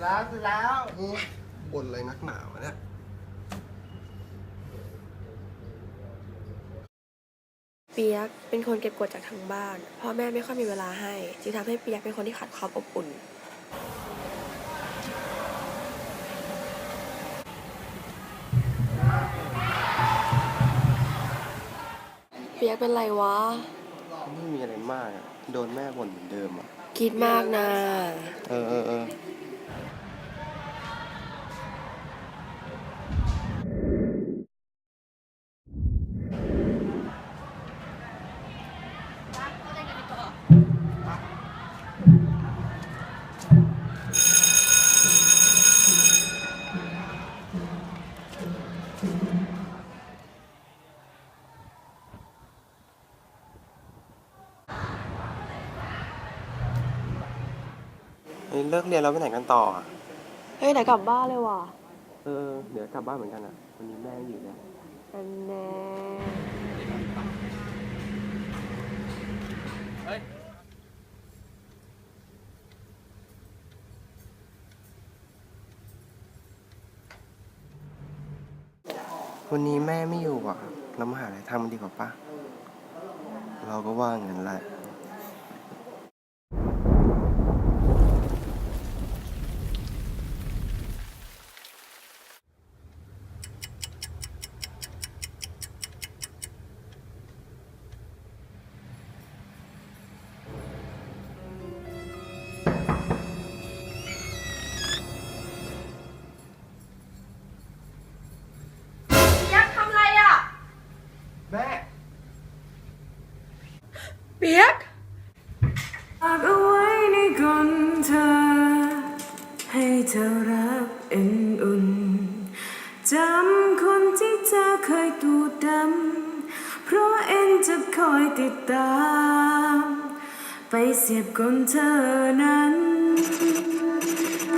แล้วเสร็จแล้วโอ้ยบ่นอะไรนักหนาวะเนี่ยเปียกเป็นคนเก็บกดจากทางบ้านพ่อแม่ไม่ค่อยมีเวลาให้จึงทำให้เปียกเป็นคนที่ขาดความอบอุ่น เปียกเป็นไรวะ ไม่มีอะไรมากอะโดนแม่บ่นเหมือนเดิมอะคิดมากนะ เออเออเออ เฮ้ยเลิกเรียนแล้วไปไหนกันต่ออะเฮ้ยไหนกลับบ้านเลยว่ะเออ เดี๋ยวกลับบ้านเหมือนกันอะ วันนี้แม่อยู่เนี่ยอันแน่วันนี้แม่ไม่อยู่อะ เรามาหาอะไรทำกันดีกว่าปะเราก็ว่างั้นแหละ เปียกฝากเอาไว้ในกลเธอ ให้เธอรักเอ็นอุ่นจำคนที่เธอเคยตูดดำ เพราะเอ็นจะคอยติดตาม ไปเสียบกลเธอนั้น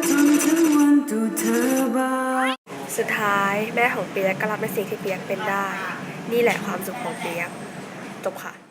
จนถึงวันตูดเธอบานสุดท้ายแม่ของเปียกก็รับในสิ่งที่เปียกเป็นได้ นี่แหละความสุขของเปียก จบค่ะ